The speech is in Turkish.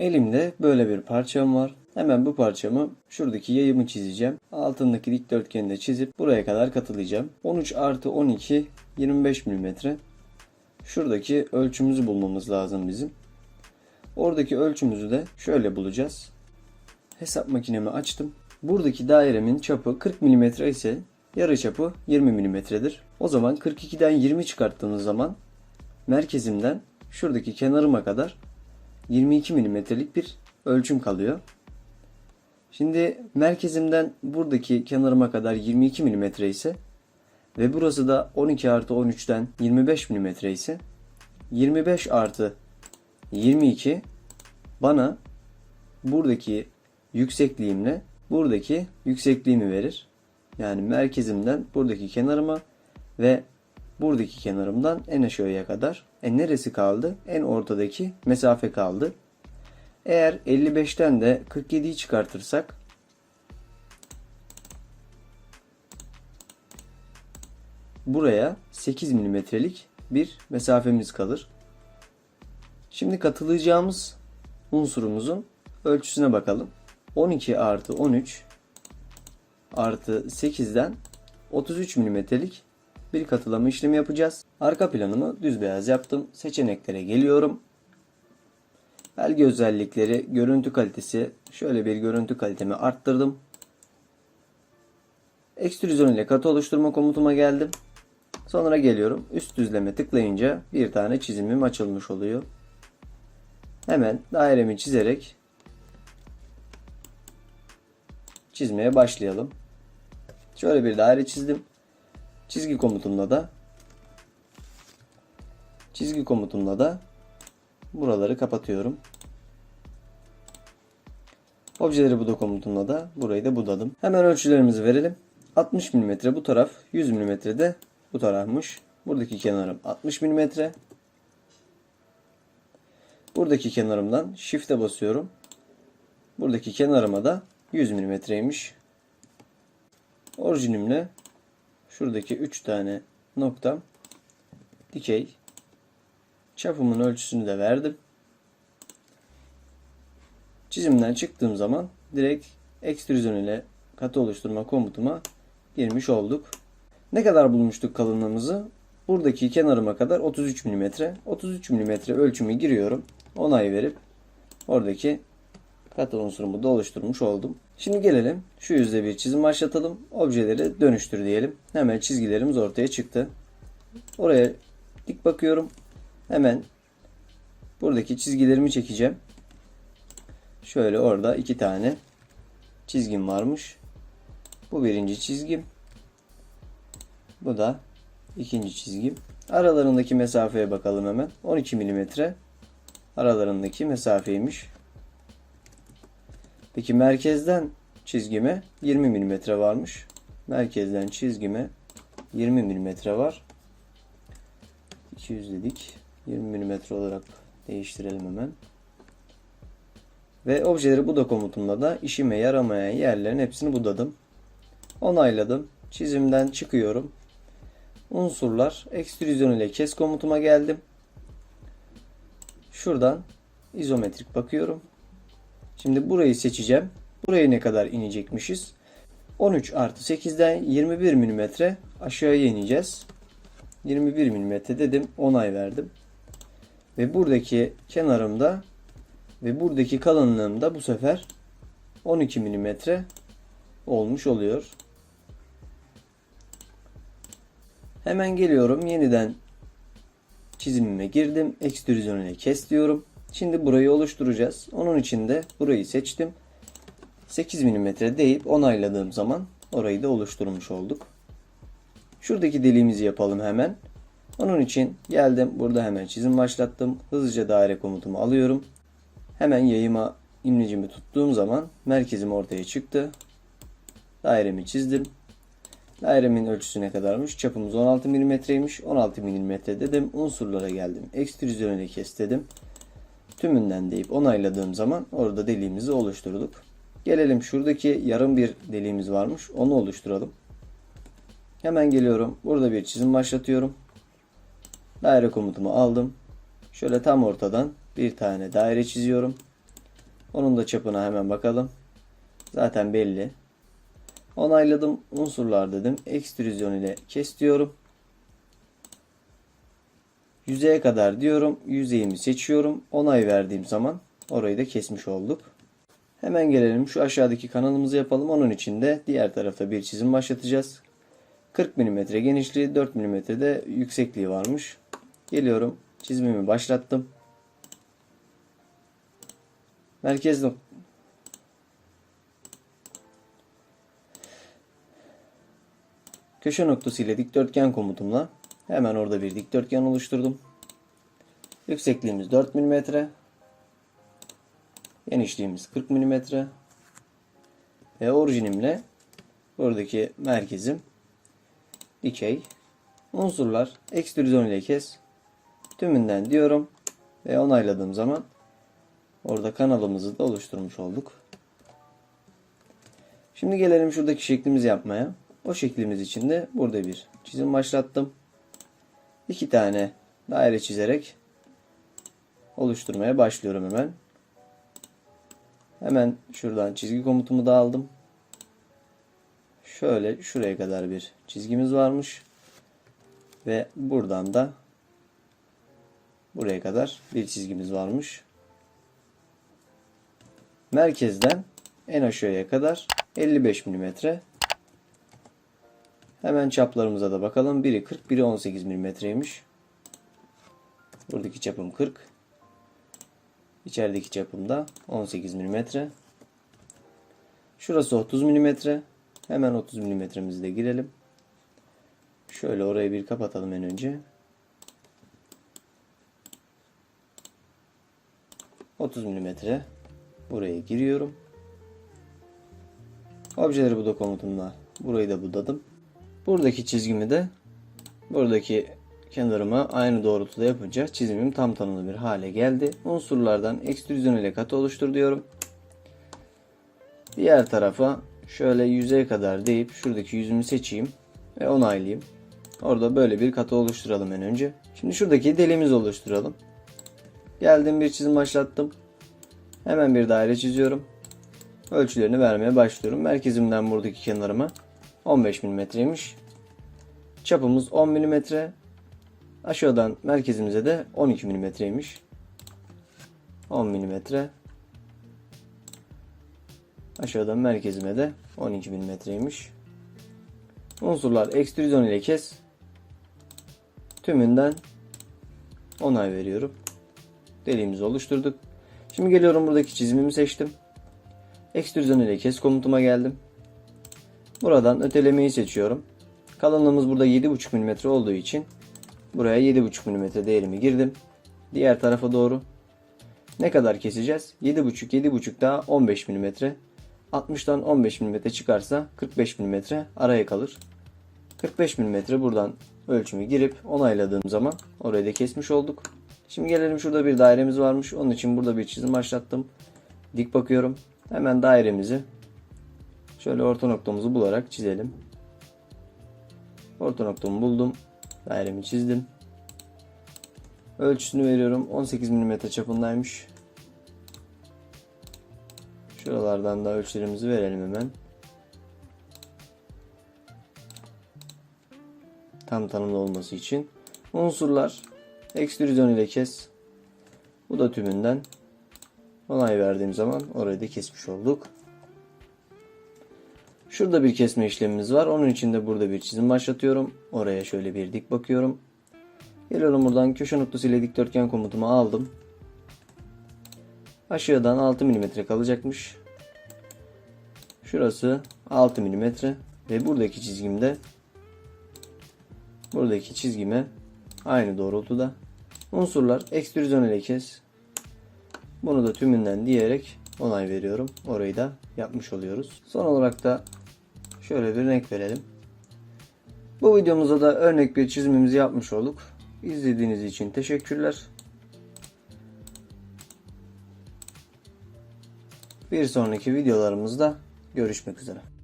Elimde böyle bir parçam var. Hemen bu parçamı şuradaki yayımı çizeceğim. Altındaki dikdörtgeni de çizip buraya kadar katılayacağım. 13 artı 12 25 mm. Şuradaki ölçümüzü bulmamız lazım bizim. Oradaki ölçümüzü de şöyle bulacağız. Hesap makinemi açtım. Buradaki dairemin çapı 40 mm ise yarı çapı 20 mm'dir. O zaman 42'den 20 çıkarttığımız zaman merkezimden şuradaki kenarıma kadar 22 mm'lik bir ölçüm kalıyor. Şimdi merkezimden buradaki kenarıma kadar 22 mm ise ve burası da 12 artı 13'ten 25 mm ise 25 artı 22 bana buradaki yüksekliğimle buradaki yüksekliğimi verir. Yani merkezimden buradaki kenarıma ve buradaki kenarımdan en aşağıya kadar. E neresi kaldı? En ortadaki mesafe kaldı. Eğer 55'ten de 47'yi çıkartırsak buraya 8 milimetrelik bir mesafemiz kalır. Şimdi katılayacağımız unsurumuzun ölçüsüne bakalım. 12 artı 13 artı 8'den 33 milimetrelik bir katılama işlemi yapacağız. Arka planımı düz beyaz yaptım. Seçeneklere geliyorum. Belge özellikleri, görüntü kalitesi. Şöyle bir görüntü kalitemi arttırdım. Ekstrüzyon ile katı oluşturma komutuma geldim. Sonra geliyorum. Üst düzleme tıklayınca bir tane çizimim açılmış oluyor. Hemen dairemi çizerek çizmeye başlayalım. Şöyle bir daire çizdim. Çizgi komutumla da çizgi komutumla da buraları kapatıyorum. Objeleri buda komutumla da burayı da budadım. Hemen ölçülerimizi verelim. 60 mm bu taraf, 100 mm de bu tarafmış. Buradaki kenarım 60 mm. Buradaki kenarımdan shift'e basıyorum. Buradaki kenarıma da 100 mm'ymiş. Orijinimle şuradaki 3 tane noktam dikey. Çapımın ölçüsünü de verdim. Çizimden çıktığım zaman direkt ekstrüzyon ile katı oluşturma komutuma girmiş olduk. Ne kadar bulmuştuk kalınlığımızı? Buradaki kenarıma kadar 33 mm. 33 mm ölçümü giriyorum. Onay verip oradaki katı unsurumu da oluşturmuş oldum. Şimdi gelelim şu yüzde bir çizim başlatalım. Objeleri dönüştür diyelim. Hemen çizgilerimiz ortaya çıktı. Oraya dik bakıyorum. Hemen buradaki çizgilerimi çekeceğim. Şöyle orada iki tane çizgim varmış. Bu birinci çizgim. Bu da ikinci çizgim. Aralarındaki mesafeye bakalım hemen. 12 milimetre aralarındaki mesafeymiş. Peki merkezden çizgime 20 mm varmış. Merkezden çizgime 20 mm var. 200 dedik. 20 mm olarak değiştirelim hemen. Ve objeleri buda komutumla da işime yaramayan yerlerin hepsini budadım. Onayladım. Çizimden çıkıyorum. Unsurlar ekstrüzyon ile kes komutuma geldim. Şuradan izometrik bakıyorum. Şimdi burayı seçeceğim. Buraya ne kadar inecekmişiz? 13 artı 8'den 21 mm aşağıya ineceğiz. 21 mm dedim. Onay verdim. Ve buradaki kenarımda ve buradaki kalınlığımda bu sefer 12 mm olmuş oluyor. Hemen geliyorum. Yeniden çizimime girdim. Ekstrüzyon ile kes diyorum. Şimdi burayı oluşturacağız. Onun için de burayı seçtim. 8 mm deyip onayladığım zaman orayı da oluşturmuş olduk. Şuradaki deliğimizi yapalım hemen. Onun için geldim. Burada hemen çizim başlattım. Hızlıca daire komutumu alıyorum. Hemen yayıma imlecimi tuttuğum zaman merkezim ortaya çıktı. Dairemi çizdim. Dairemin ölçüsü ne kadarmış? Çapımız 16 mm'ymiş. 16 mm dedim. Unsurlara geldim. Ekstrüzyon ile kes dedim. Tümünden deyip onayladığım zaman orada deliğimizi oluşturduk. Gelelim şuradaki yarım bir deliğimiz varmış. Onu oluşturalım. Hemen geliyorum. Burada bir çizim başlatıyorum. Daire komutumu aldım. Şöyle tam ortadan bir tane daire çiziyorum. Onun da çapına hemen bakalım. Zaten belli. Onayladım. Unsurlar dedim. Ekstrüzyon ile kes diyorum. Yüzeye kadar diyorum. Yüzeyimi seçiyorum. Onay verdiğim zaman orayı da kesmiş olduk. Hemen gelelim şu aşağıdaki kanalımızı yapalım. Onun için de diğer tarafta bir çizim başlatacağız. 40 mm genişliği 4 mm de yüksekliği varmış. Geliyorum. Çizimimi başlattım. Merkez nok Köşe noktası ile dikdörtgen komutumla hemen orada bir dikdörtgen oluşturdum. Yüksekliğimiz 4 mm. Genişliğimiz 40 mm. Ve orijinimle buradaki merkezim dikey. Unsurlar ekstrüzyon ile kes. Tümünden diyorum ve onayladığım zaman orada kanalımızı da oluşturmuş olduk. Şimdi gelelim şuradaki şeklimizi yapmaya. O şeklimiz için de burada bir çizim başlattım. İki tane daire çizerek oluşturmaya başlıyorum hemen. Hemen şuradan çizgi komutumu da aldım. Şöyle şuraya kadar bir çizgimiz varmış. Ve buradan da buraya kadar bir çizgimiz varmış. Merkezden en aşağıya kadar 55 mm. Hemen çaplarımıza da bakalım. Biri 40, biri 18 mm'ymiş. Buradaki çapım 40. İçerideki çapım da 18 mm. Şurası 30 mm. Hemen 30 mm'mizi de girelim. Şöyle orayı bir kapatalım en önce. 30 mm buraya giriyorum. Objeleri buda komutumla burayı da budadım. Buradaki çizgimi de buradaki kenarıma aynı doğrultuda yapınca çizimim tam tanımlı bir hale geldi. Unsurlardan ekstrüzyon ile katı oluştur diyorum. Diğer tarafa şöyle yüzeye kadar deyip şuradaki yüzümü seçeyim ve onaylayayım. Orada böyle bir katı oluşturalım en önce. Şimdi şuradaki deliğimizi oluşturalım. Geldim bir çizim başlattım. Hemen bir daire çiziyorum. Ölçülerini vermeye başlıyorum. Merkezimden buradaki kenarıma 15 mm'ymiş. Çapımız 10 mm. Aşağıdan merkezimize de 12 mm'ymiş. 10 mm. Aşağıdan merkezime de 12 mm'ymiş. Unsurlar ekstrüzyon ile kes. Tümünden onay veriyorum. Deliğimizi oluşturduk. Şimdi geliyorum buradaki çizimimi seçtim. Ekstrüzyon ile kes komutuma geldim. Buradan ötelemeyi seçiyorum. Kalınlığımız burada 7,5 mm olduğu için buraya 7,5 mm değerimi girdim. Diğer tarafa doğru. Ne kadar keseceğiz? 7,5 7,5 daha 15 mm. 60'tan 15 mm çıkarsa 45 mm araya kalır. 45 mm buradan ölçümü girip onayladığım zaman orayı da kesmiş olduk. Şimdi gelelim şurada bir dairemiz varmış. Onun için burada bir çizim başlattım. Dik bakıyorum. Hemen dairemizi şöyle orta noktamızı bularak çizelim. Orta noktamı buldum. Dairemi çizdim. Ölçüsünü veriyorum. 18 mm çapındaymış. Şuralardan da ölçülerimizi verelim hemen. Tam tanımlı olması için. Unsurlar ekstrüzyon ile kes. Bu da tümünden onay verdiğim zaman orayı da kesmiş olduk. Şurada bir kesme işlemimiz var. Onun için de burada bir çizim başlatıyorum. Oraya şöyle bir dik bakıyorum. Geliyorum buradan köşe noktası ile dikdörtgen komutumu aldım. Aşağıdan 6 mm kalacakmış. Şurası 6 mm ve buradaki çizgimde buradaki çizgime aynı doğrultuda unsurlar ekstrüzyon ile kes. Bunu da tümünden diyerek onay veriyorum. Orayı da yapmış oluyoruz. Son olarak da şöyle bir renk verelim. Bu videomuzda da örnek bir çizimimizi yapmış olduk. İzlediğiniz için teşekkürler. Bir sonraki videolarımızda görüşmek üzere.